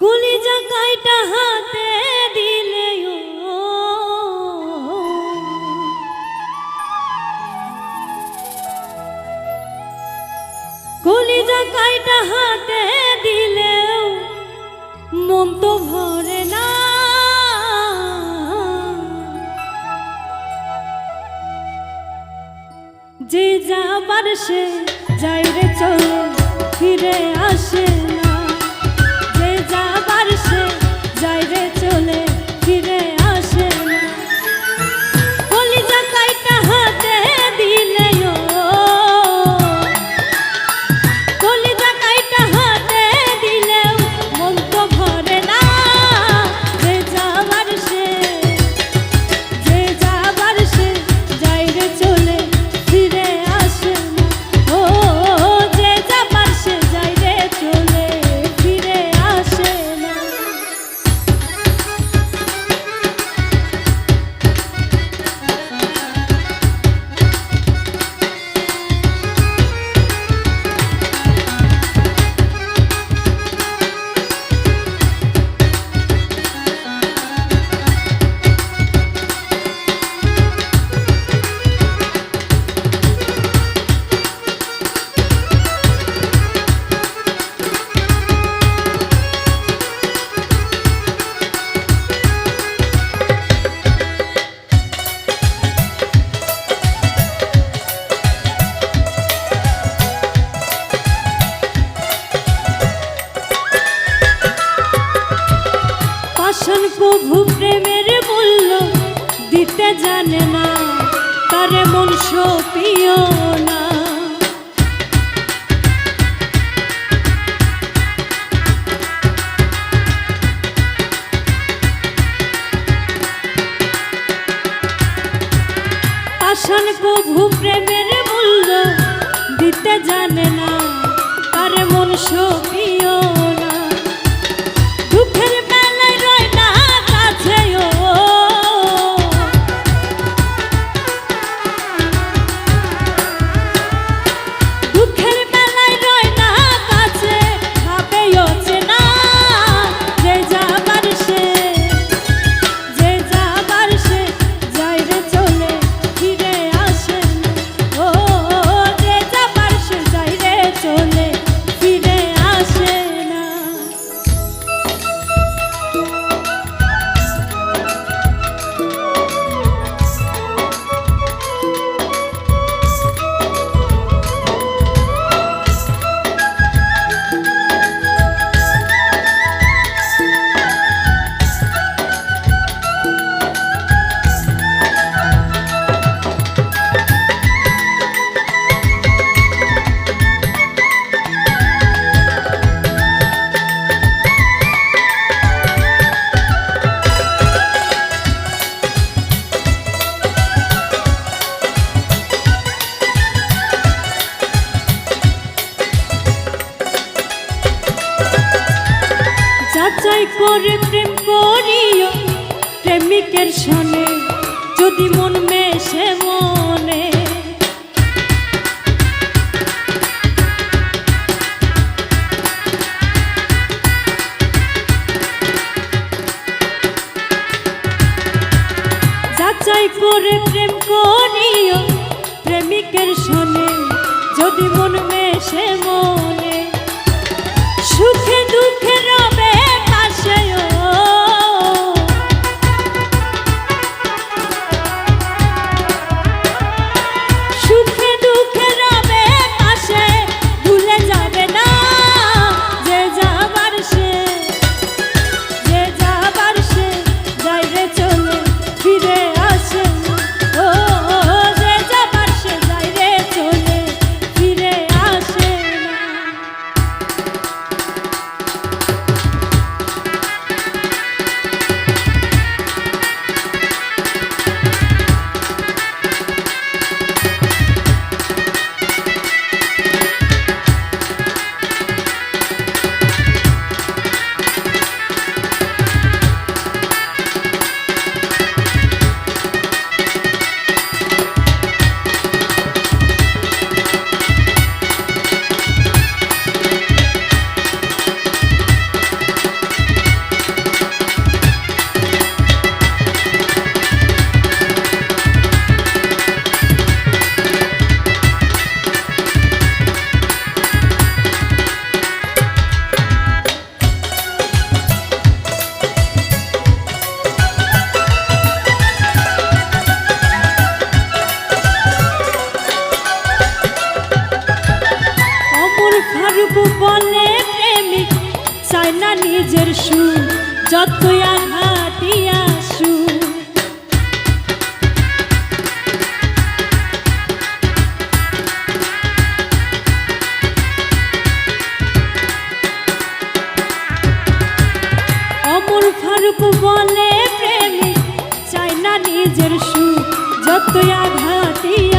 কলিজা কাইটা হাতে দিলে ও? কলিজা কাইটা হাতে দিলেও মন তো ভরে না। যে যাবার সে যাই রে চলে, ফিরে আসে। পাষাণ প্রভু প্রেমের মূল্য দিতে জানে না, তারে মন সপিও না। প্রভু প্রেমের মূল্য দিতে জানে না, তারে মন সপিও যাচাই করে প্রেম করিও, প্রেমিকের সনে, যদি মন মেশে মনে। যাচাই করে প্রেম করিও, প্রেমিকের সনে, যদি মন মেশে মনে। সুখে দুঃখে গোপনে প্রেমিক চায় না নিজের সুর, যতই আঘাটিয়া অমর ফারুক বলে প্রেমিক চায় না নিজের সুর, যতই আঘাটিয়া